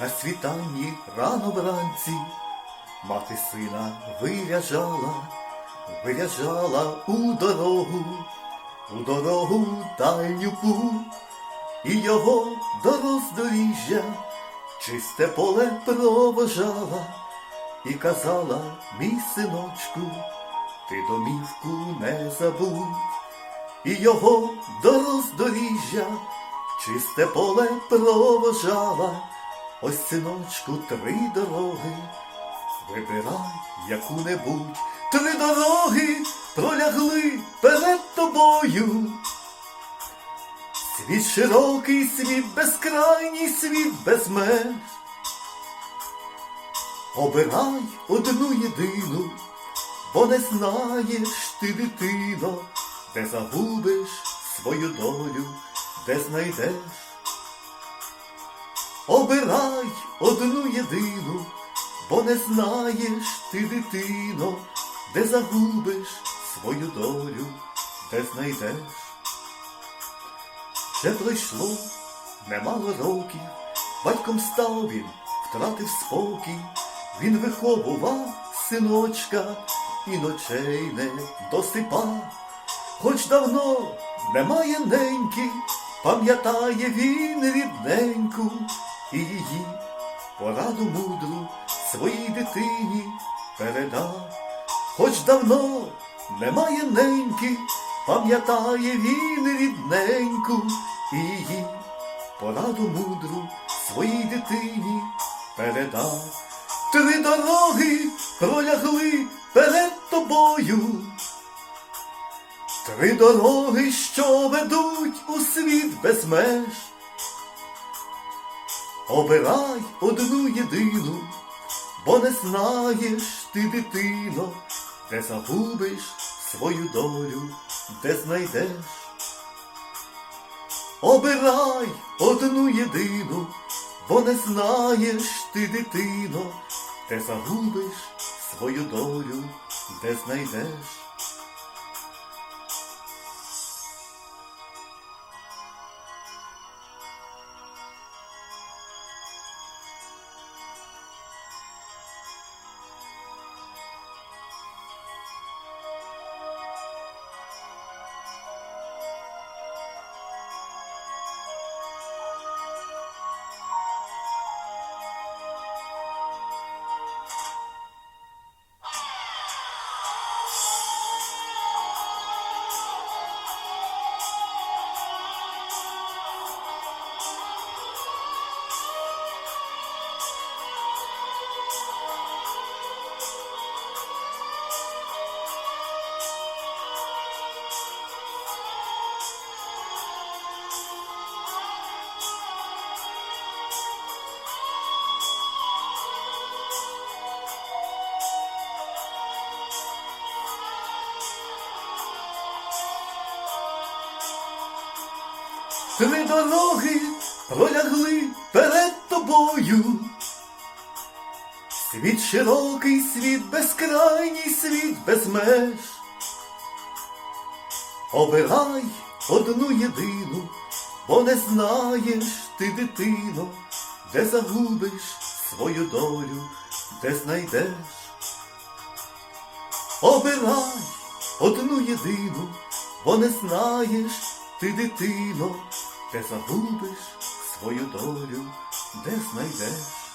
На світанні рано вранці мати сина виряжала, виряжала у дорогу, у дорогу дальню путь, і його до роздоріжжя чисте поле провожала і казала, мій синочку, ти домівку не забудь, і його до роздоріжжя чисте поле провожала, ось синочку три дороги, вибирай яку-небудь, три дороги пролягли перед тобою. Світ широкий, світ безкрайній, світ без меж. Обирай одну єдину, бо не знаєш ти, дитино, де загубиш свою долю, де знайдеш. Обирай одну єдину, бо не знаєш ти, дитино, де загубиш свою долю, де знайдеш. Вже пройшло немало років, батьком став він, втратив спокій, він виховував синочка і ночей не досипав, хоч давно немає неньки, пам'ятає він рідненьку і її пораду мудру своїй дитині передав, хоч давно немає неньки, пам'ятає він рідненьку і її пораду мудру своїй дитині передав. Три дороги пролягли перед тобою. Три дороги, що ведуть у світ без меж. Обирай одну єдину, бо не знаєш ти, дитино, де загубиш свою долю, де знайдеш. Обирай одну єдину, бо не знаєш ти, дитино, де загубиш свою долю, де знайдеш. Три дороги пролягли перед тобою. Світ широкий, світ безкрайній, світ без меж. Обирай одну єдину, бо не знаєш ти, дитино, де загубиш свою долю, де знайдеш. Обирай одну єдину, бо не знаєш ти, дитино, де загубиш свою долю, де знайдеш.